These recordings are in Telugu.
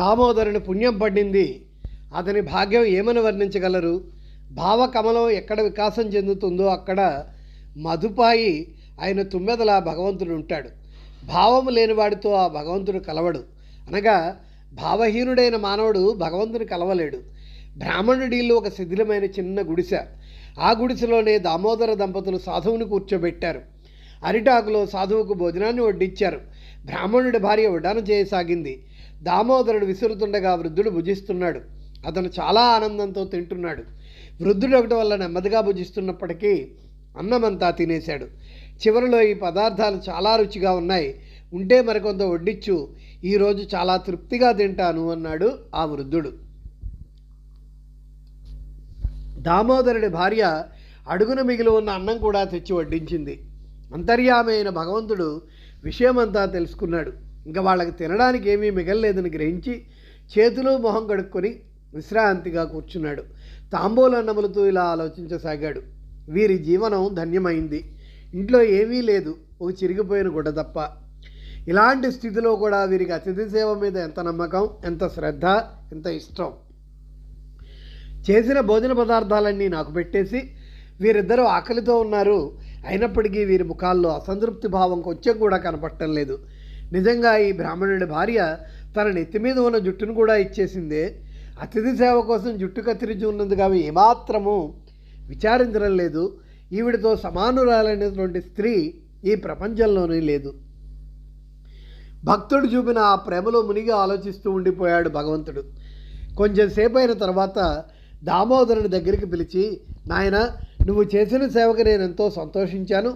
దామోదరుని పుణ్యం పడింది అతని భాగ్యం ఏమని వర్ణించగలరు? భావకమలం ఎక్కడ వికాసం చెందుతుందో అక్కడ మధుపాయి ఆయన తుమ్మెదల భగవంతుడు ఉంటాడు భావము లేనివాడితో ఆ భగవంతుడు కలవడు. అనగా భావహీనుడైన మానవుడు భగవంతుని కలవలేడు. బ్రాహ్మణుడిలో ఒక శిథిలమైన చిన్న గుడిసె. ఆ గుడిసెలోనే దామోదర దంపతులు సాధువుని కూర్చోబెట్టారు. అరిటాకులో సాధువుకు భోజనాన్ని వడ్డించారు బ్రాహ్మణుడి భార్య వడ్డానం చేయసాగింది. దామోదరుడు విసురుతుండగా వృద్ధుడు భుజిస్తున్నాడు. అతను చాలా ఆనందంతో తింటున్నాడు. వృద్ధుడు ఒకటి వల్ల నెమ్మదిగా భుజిస్తున్నప్పటికీ అన్నమంతా తినేశాడు. చివరిలో ఈ పదార్థాలు చాలా రుచిగా ఉన్నాయి. ఉంటే మరికొంత వడ్డిచ్చు. ఈరోజు చాలా తృప్తిగా తింటాను అన్నాడు ఆ వృద్ధుడు. దామోదరుడి భార్య అడుగున మిగిలి ఉన్న అన్నం కూడా తెచ్చి వడ్డించింది. అంతర్యామైన భగవంతుడు విషయమంతా తెలుసుకున్నాడు. ఇంకా వాళ్ళకి తినడానికి ఏమీ మిగలలేదని గ్రహించి చేతులు మొహం కడుక్కొని విశ్రాంతిగా కూర్చున్నాడు. తాంబూలన్నములతో ఇలా ఆలోచించసాగాడు. వీరి జీవనం ధన్యమైంది. ఇంట్లో ఏమీ లేదు. ఒక చిరిగిపోయిన గుడ్డ తప్ప. ఇలాంటి స్థితిలో కూడా వీరికి అతిథి సేవ మీద ఎంత నమ్మకం ఎంత శ్రద్ధ ఎంత ఇష్టం? చేసిన భోజన పదార్థాలన్నీ నాకు పెట్టేసి వీరిద్దరూ ఆకలితో ఉన్నారు. అయినప్పటికీ వీరి ముఖాల్లో అసంతృప్తి భావం కొంచెం కూడా కనపడటం లేదు. నిజంగా ఈ బ్రాహ్మణుడి భార్య తన నెత్తి మీద ఉన్న జుట్టును కూడా ఇచ్చేసిందే. అతిథి సేవ కోసం జుట్టు కత్తిరించి ఉన్నందుకు అవి ఏమాత్రము విచారించడం లేదు. ఈవిడితో సమానురాలైనటువంటి స్త్రీ ఈ ప్రపంచంలోనే లేదు. భక్తుడు చూపిన ఆ ప్రేమలో మునిగి ఆలోచిస్తూ ఉండిపోయాడు భగవంతుడు. కొంచెంసేపు అయిన తర్వాత దామోదరుని దగ్గరికి పిలిచి నాయన నువ్వు చేసిన సేవకు నేను ఎంతో సంతోషించాను.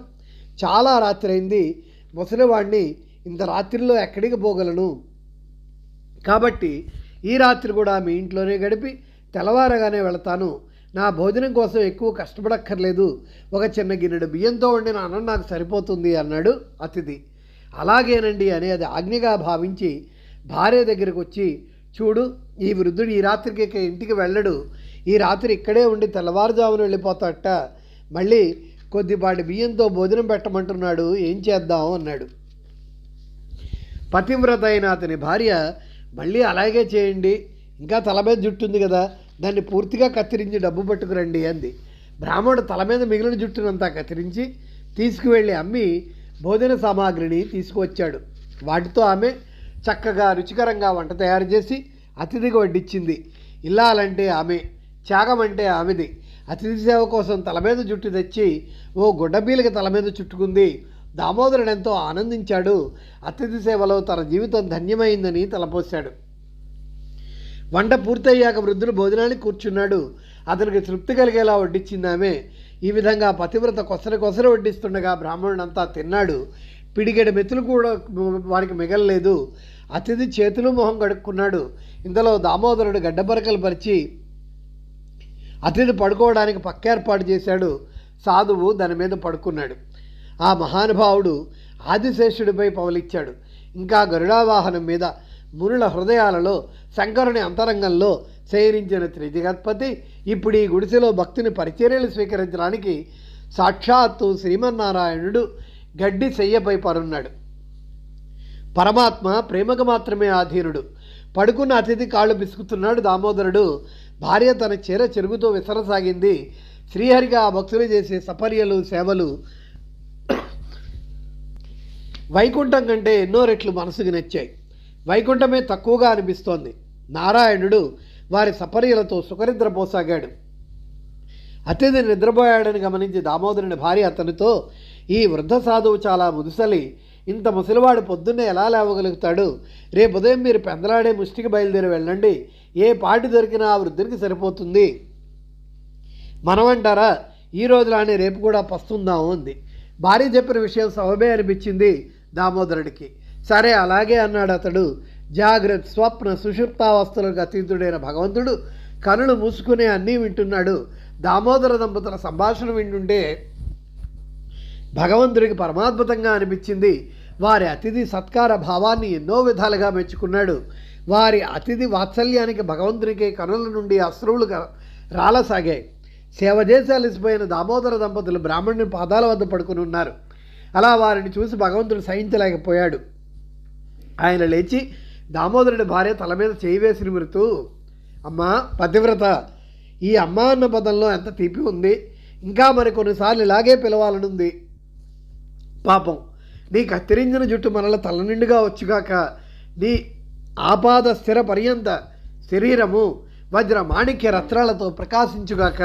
చాలా రాత్రి అయింది. ముసలివాడిని ఇంత రాత్రిలో ఎక్కడికి పోగలను? కాబట్టి ఈ రాత్రి కూడా మీ ఇంట్లోనే గడిపి తెల్లవారగానే వెళతాను. నా భోజనం కోసం ఎక్కువ కష్టపడక్కర్లేదు. ఒక చిన్న గిన్నెడు బియ్యంతో వండిన అన్నం నాకు సరిపోతుంది అన్నాడు అతిథి. అలాగేనండి అని అది ఆజ్ఞగా భావించి భార్య దగ్గరకు వచ్చి చూడు ఈ వృద్ధుడు ఈ రాత్రికి ఇక ఇంటికి వెళ్ళడు. ఈ రాత్రి ఇక్కడే ఉండి తెల్లవారుజామున వెళ్ళిపోతాట మళ్ళీ కొద్దిపాటి బియ్యంతో భోజనం పెట్టమంటున్నాడు. ఏం చేద్దాం? అన్నాడు. పతివ్రత అయిన అతని భార్య మళ్ళీ అలాగే చేయండి. ఇంకా తల మీద జుట్టు ఉంది కదా. దాన్ని పూర్తిగా కత్తిరించి డబ్బు పట్టుకురండి అంది. బ్రాహ్మణుడు తల మీద మిగిలిన జుట్టునంతా కత్తిరించి తీసుకువెళ్ళి అమ్మి భోజన సామాగ్రిని తీసుకువచ్చాడు. వాటితో ఆమె చక్కగా రుచికరంగా వంట తయారు చేసి అతిథికి వడ్డించింది ఇల్లాలంటే ఆమె త్యాగం అంటే ఆమెది. అతిథి సేవ కోసం తల మీద జుట్టు తెచ్చి ఓ గుడ్డబీలకి తల మీద చుట్టుకుంది. దామోదరుడు ఎంతో ఆనందించాడు. అతిథి సేవలో తన జీవితం ధన్యమైందని తలపోశాడు. వంట పూర్తయ్యాక వృద్ధుడు భోజనానికి కూర్చున్నాడు. అతనికి తృప్తి కలిగేలా వడ్డించింది ఆమె. ఈ విధంగా పతివ్రత కొసర కొసర వడ్డిస్తుండగా బ్రాహ్మణుడంతా తిన్నాడు. పిడిగెడ మెతులు కూడా వారికి మిగలలేదు. అతిథి చేతులు మొహం కడుక్కున్నాడు. ఇంతలో దామోదరుడు గడ్డబరకలు పరిచి అతిథి పడుకోవడానికి పక్క ఏర్పాటు చేశాడు. సాధువు దాని మీద పడుకున్నాడు. ఆ మహానుభావుడు ఆదిశేషుడిపై పవలిచ్చాడు. ఇంకా గరుడావాహనం మీద మునుల హృదయాలలో శంకరుని అంతరంగంలో శయనించిన త్రిజగత్పతి ఇప్పుడు ఈ గుడిసెలో భక్తిని పరిచర్యలు స్వీకరించడానికి సాక్షాత్తు శ్రీమన్నారాయణుడు గడ్డి చెయ్యపై పరున్నాడు. పరమాత్మ ప్రేమకు మాత్రమే ఆధీనుడు. పడుకున్న అతిథి కాళ్ళు పిసుకుతున్నాడు దామోదరుడు. భార్య తన చీర చెరుగుతో విసరసాగింది. శ్రీహరిగా ఆ భక్తులు చేసే సపర్యలు సేవలు వైకుంఠం కంటే ఎన్నో రెట్లు మనసుకు నచ్చాయి. వైకుంఠమే తక్కువగా అనిపిస్తోంది. నారాయణుడు వారి సపర్యలతో సుఖనిద్రపోసాగాడు అతిథి నిద్రపోయాడని గమనించి దామోదరుని భార్య అతనితో ఈ వృద్ధ సాధువు చాలా ముదుసలి. ఇంత ముసలివాడు పొద్దున్నే ఎలా లేవగలుగుతాడు? రేపు ఉదయం మీరు పెందలాడే ముష్టికి బయలుదేరి వెళ్ళండి. ఏ పాటి దొరికినా ఆ వృద్ధునికి సరిపోతుంది. మనమంటారా? ఈ రోజులానే రేపు కూడా పస్తుందాము ఉంది భార్య చెప్పిన విషయం సవమే అనిపించింది. దామోదరుడికి. సరే అలాగే అన్నాడు అతడు. జాగ్రత్త స్వప్న సుషుప్తావస్థలకు అతీతుడైన భగవంతుడు కనులు మూసుకునే అన్నీ వింటున్నాడు. దామోదర దంపతుల సంభాషణ వింటుంటే భగవంతుడికి పరమాద్భుతంగా అనిపించింది. వారి అతిథి సత్కార భావాన్ని ఎన్నో విధాలుగా మెచ్చుకున్నాడు. వారి అతిథి వాత్సల్యానికి భగవంతునికి కనుల నుండి అశ్రువులు రాలసాగాయి. సేవ చేసి అలసిపోయిన దామోదర దంపతులు బ్రాహ్మణుని పాదాల వద్ద పడుకుని ఉన్నారు. అలా వారిని చూసి భగవంతుడు సహించలేకపోయాడు. ఆయన లేచి దామోదరుడి భార్య తల మీద చేయివేసి నిమురుతూ అమ్మా పతివ్రత. ఈ అమ్మ అన్న పదంలో ఎంత తీపి ఉంది. ఇంకా మరి కొన్నిసార్లు ఇలాగే పిలవాలనుంది. పాపం నీ కత్తిరించిన జుట్టు మనల తల నిండుగా వచ్చుగాక నీ ఆపాద స్థిర పర్యంత శరీరము వజ్ర మాణిక్య రత్నాలతో ప్రకాశించుగాక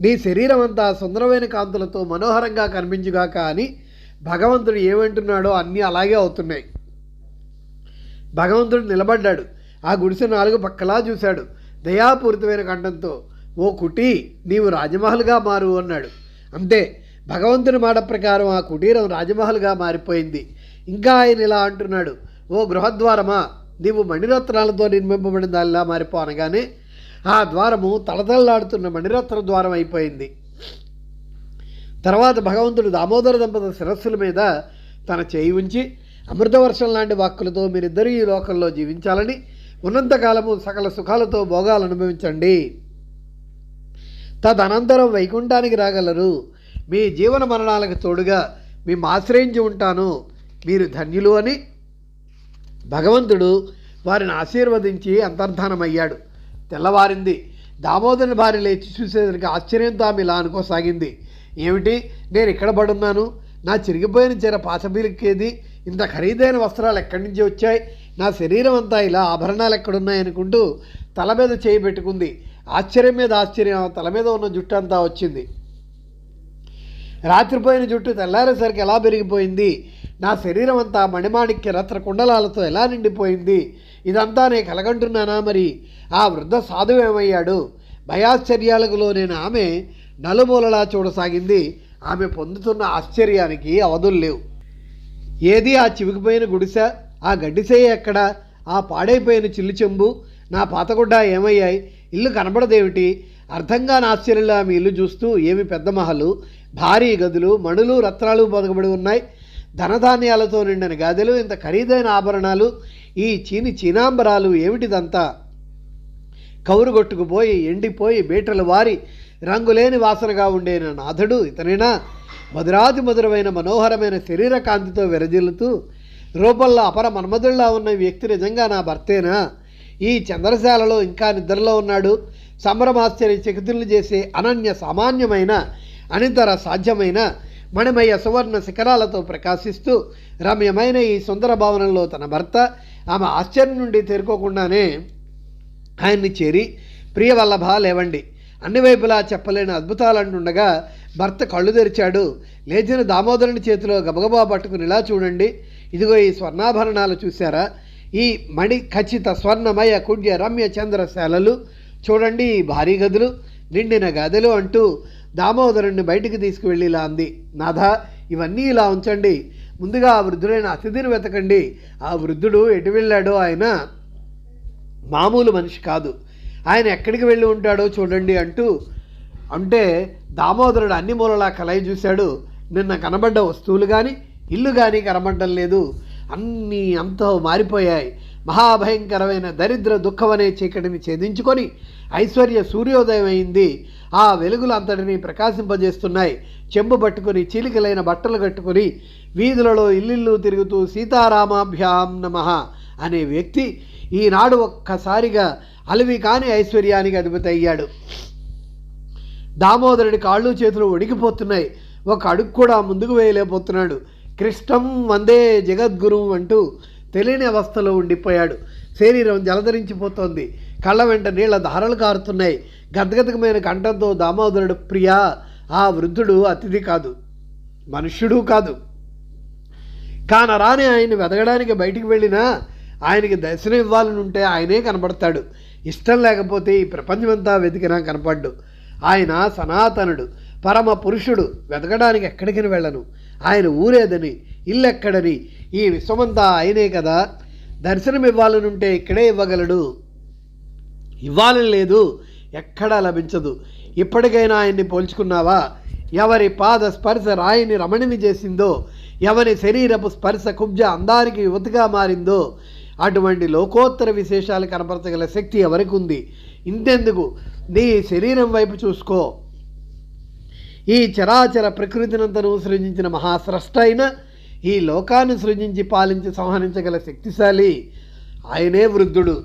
నీ శరీరం అంతా సుందరమైన కాంతులతో మనోహరంగా కనిపించుగాక అని భగవంతుడు ఏమంటున్నాడో అన్నీ అలాగే అవుతున్నాయి. భగవంతుడు నిలబడ్డాడు. ఆ గుడిసె నాలుగు పక్కలా చూశాడు. దయాపూరితమైన కంఠంతో ఓ కుటీ నీవు రాజమహల్గా మారు అన్నాడు. అంతే భగవంతుని మాట ప్రకారం ఆ కుటీరం రాజమహల్గా మారిపోయింది. ఇంకా ఆయన ఇలా అంటున్నాడు ఓ గృహద్వారమా నీవు మణిరత్నాలతో నిర్మింపబడిన దానిలా మారిపో అనగానే ఆ ద్వారము తలతల్లాడుతున్న మణిరత్న ద్వారం అయిపోయింది. తర్వాత భగవంతుడు దామోదర దంపతుల శిరస్సుల మీద తన చేయి ఉంచి అమృతవర్షం లాంటి వాక్కులతో మీరిద్దరూ ఈ లోకంలో జీవించాలని ఉన్నంతకాలము సకల సుఖాలతో భోగాలు అనుభవించండి. తదనంతరం వైకుంఠానికి రాగలరు. మీ జీవన మరణాలకు తోడుగా మేము ఆశ్రయించి ఉంటాను. మీరు ధన్యులు అని భగవంతుడు వారిని ఆశీర్వదించి అంతర్ధానమయ్యాడు. తెల్లవారింది. దామోదరుని భార్య లేచి చూసేసరికి ఆశ్చర్యంతో ఆమె ఇలా అనుకోసాగింది. ఏమిటి? నేను ఇక్కడ పడున్నాను? నా చిరిగిపోయిన చీర పాసబీలికేది ఇంత ఖరీదైన వస్త్రాలు ఎక్కడి నుంచి వచ్చాయి? నా శరీరం అంతా ఇలా ఆభరణాలు ఎక్కడున్నాయనుకుంటూ తల మీద చేయి పెట్టుకుంది. ఆశ్చర్యం మీద ఆశ్చర్యం తల మీద ఉన్న జుట్టు అంతా వచ్చింది. రాత్రిపోయిన జుట్టు తెల్లారేసరికి ఎలా పెరిగిపోయింది నా శరీరం అంతా మణిమాణిక్య రత్న కుండలాలతో ఎలా నిండిపోయింది? ఇదంతా నేను కలగంటున్నానా మరి? ఆ వృద్ధ సాధువు ఏమయ్యాడు? భయాశ్చర్యాలకు లోనైన ఆమె నలుమూలలా చూడసాగింది. ఆమె పొందుతున్న ఆశ్చర్యానికి అవధులు లేవు. ఏది ఆ చివికిపోయిన గుడిసె? ఆ గడ్డిసేయ ఎక్కడ? ఆ పాడైపోయిన చిల్లు చెంబు? నా పాతగుడ్డ ఏమయ్యాయి? ఇల్లు కనబడదేమిటి? అర్థంగా ఆశ్చర్యంలో ఆమె ఇల్లు చూస్తూ ఏమి పెద్ద మహలు? భారీ గదులు మణులు రత్నాలు బతకబడి ఉన్నాయి. ధనధాన్యాలతో నిండిన గదులు ఇంత ఖరీదైన ఆభరణాలు ఈ చీని చీనాంబరాలు ఏమిటిదంతా? కౌరుగొట్టుకుపోయి ఎండిపోయి బీటలు వారి రంగులేని వాసనగా ఉండే నాథుడు ఇతనైనా? మధురాతి మధురమైన మనోహరమైన శరీర కాంతితో విరజిల్లుతూ రూపంలో అపర మన్మధుల్లా ఉన్న వ్యక్తి నిజంగా నా భర్తేనా? ఈ చంద్రశాలలో ఇంకా నిద్రలో ఉన్నాడు. సంభ్రమాశ్చర్య చకితులు చేసే అనన్య సామాన్యమైన అనితర సాధ్యమైన మణిమయ సువర్ణ శిఖరాలతో ప్రకాశిస్తూ రమ్యమైన ఈ సుందర భవనంలో తన భర్త ఆమె ఆశ్చర్యం నుండి తేరుకోకుండానే ఆయన్ని చేరి ప్రియవల్లభ లేవండి. అన్ని వైపులా చెప్పలేని అద్భుతాలు అంటుండగా భర్త కళ్ళు తెరిచాడు. లేచిన దామోదరుని చేతిలో గబగబా పట్టుకుని ఇలా చూడండి. ఇదిగో ఈ స్వర్ణాభరణాలు చూశారా? ఈ మణి ఖచ్చిత స్వర్ణమయ కుడ్య రమ్య చంద్రశాలలు. చూడండి ఈ భారీ గదులు నిండిన గదులు అంటూ దామోదరుణ్ణి బయటికి తీసుకువెళ్ళి ఇలా అంది నాథ ఇవన్నీ ఇలా ఉంచండి. ముందుగా ఆ వృద్ధుడైన అతిథిని వెతకండి. ఆ వృద్ధుడు ఎటు వెళ్ళాడో ఆయన మామూలు మనిషి కాదు. ఆయన ఎక్కడికి వెళ్ళి ఉంటాడో చూడండి అంటూ అంటే దామోదరుడు అన్ని మూలలా కలయి చూశాడు. నిన్న కనబడ్డ వస్తువులు కానీ ఇల్లు కానీ కనబడడం లేదు. అన్నీ అంతా మారిపోయాయి. మహాభయంకరమైన దరిద్ర దుఃఖమనే చీకటిని ఛేదించుకొని ఐశ్వర్య సూర్యోదయం అయింది. ఆ వెలుగులు అంతటిని ప్రకాశింపజేస్తున్నాయి. చెంబు పట్టుకొని చీలికలైన బట్టలు కట్టుకొని వీధులలో ఇల్లిల్లు తిరుగుతూ సీతారామాభ్యాం నమ అనే వ్యక్తి ఈనాడు ఒక్కసారిగా అలవి కాని ఐశ్వర్యానికి అధిపతి అయ్యాడు. దామోదరుడి కాళ్ళు చేతులు వణికిపోతున్నాయి ఒక అడుగు కూడా ముందుకు వేయలేకపోతున్నాడు. కృష్ణం వందే జగద్గురు అంటూ తెలియని అవస్థలో ఉండిపోయాడు. శరీరం జలధరించిపోతోంది. కళ్ళ వెంట నీళ్ళ ధారలు కారుతున్నాయి. గద్గదకమైన కంఠంతో దామోదరుడు ప్రియా ఆ వృద్ధుడు అతిథి కాదు మనుష్యుడు కాదు. కానరాని ఆయన వెతకడానికి బయటికి వెళ్ళినా ఆయనకి దర్శనం ఇవ్వాలని ఉంటే ఆయనే కనపడతాడు ఇష్టం లేకపోతే ఈ ప్రపంచమంతా వెతికినా కనపడ్డు. ఆయన సనాతనుడు పరమ పురుషుడు. వెతకడానికి ఎక్కడికి వెళ్ళను. ఆయన ఊరేదని ఇల్లెక్కడని ఈ విశ్వమంతా ఆయనే కదా. దర్శనం ఇవ్వాలనుంటే ఇక్కడే ఇవ్వగలడు. ఇవ్వాలని లేదు. ఎక్కడా లభించదు. ఇప్పటికైనా ఆయన్ని పోల్చుకున్నావా? ఎవరి పాద స్పర్శ రాయిని రమణిని చేసిందో? ఎవరి శరీరపు స్పర్శ కుబ్జ అందానికి యువతిగా మారిందో? అటువంటి లోకోత్తర విశేషాలు కనపరచగల శక్తి ఎవరికి ఉంది ఇంతెందుకు? నీ శరీరం వైపు చూసుకో. ఈ చరాచర ప్రకృతినంతను సృజించిన మహాస్రష్ట అయిన ఈ లోకాన్ని సృజించి పాలించి సంహరించగల శక్తిశాలి. ఆయనే వృద్ధుడు.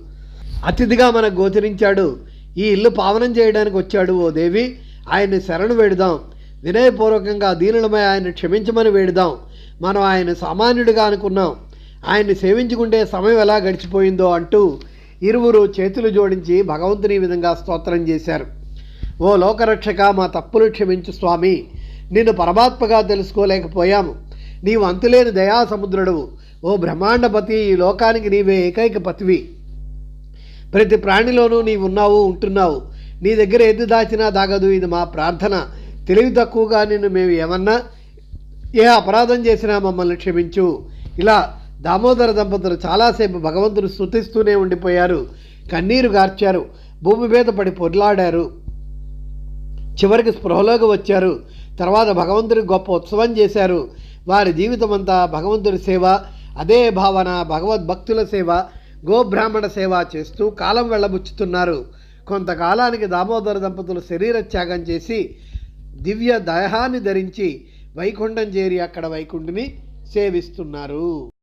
అతిథిగా మనకు గోచరించాడు. ఈ ఇల్లు పావనం చేయడానికి వచ్చాడు ఓ దేవి. ఆయన్ని శరణు వేడుదాం. వినయపూర్వకంగా దీనులమై ఆయన క్షమించమని వేడుదాం. మనం ఆయన సామాన్యుడిగా అనుకున్నాం. ఆయన్ని సేవించుకుంటే సమయం ఎలా గడిచిపోయిందో అంటూ ఇరువురు చేతులు జోడించి భగవంతుని విధంగా స్తోత్రం చేశారు. ఓ లోకరక్షక మా తప్పులు క్షమించు స్వామి. నిన్ను పరమాత్మగా తెలుసుకోలేకపోయాము. నీవు అంతులేని దయా సముద్రుడు ఓ బ్రహ్మాండపతి ఈ లోకానికి నీవే ఏకైక పతివి. ప్రతి ప్రాణిలోనూ నీవు ఉన్నావు ఉంటున్నావు. నీ దగ్గర ఎద్దు దాచినా దాగదు ఇది మా ప్రార్థన. తెలివి తక్కువగా నిన్ను మేము ఏమన్నా ఏ అపరాధం చేసినా మమ్మల్ని క్షమించు. ఇలా దామోదర దంపతులు చాలాసేపు భగవంతుని స్థుతిస్తూనే ఉండిపోయారు. కన్నీరు గార్చారు. భూమి మీద పడి పొర్లాడారు. చివరికి స్పృహలోకి వచ్చారు. తర్వాత భగవంతుడి గొప్ప ఉత్సవం చేశారు. వారి జీవితమంతా భగవంతుడి సేవ అదే భావన భగవద్భక్తుల సేవ గోబ్రాహ్మణ సేవ చేస్తూ కాలం వెళ్ళబుచ్చుతున్నారు. కొంతకాలానికి దామోదర దంపతులు శరీర త్యాగం చేసి దివ్య దయాన్ని ధరించి వైకుంఠం చేరి అక్కడ వైకుంఠుని సేవిస్తున్నారు.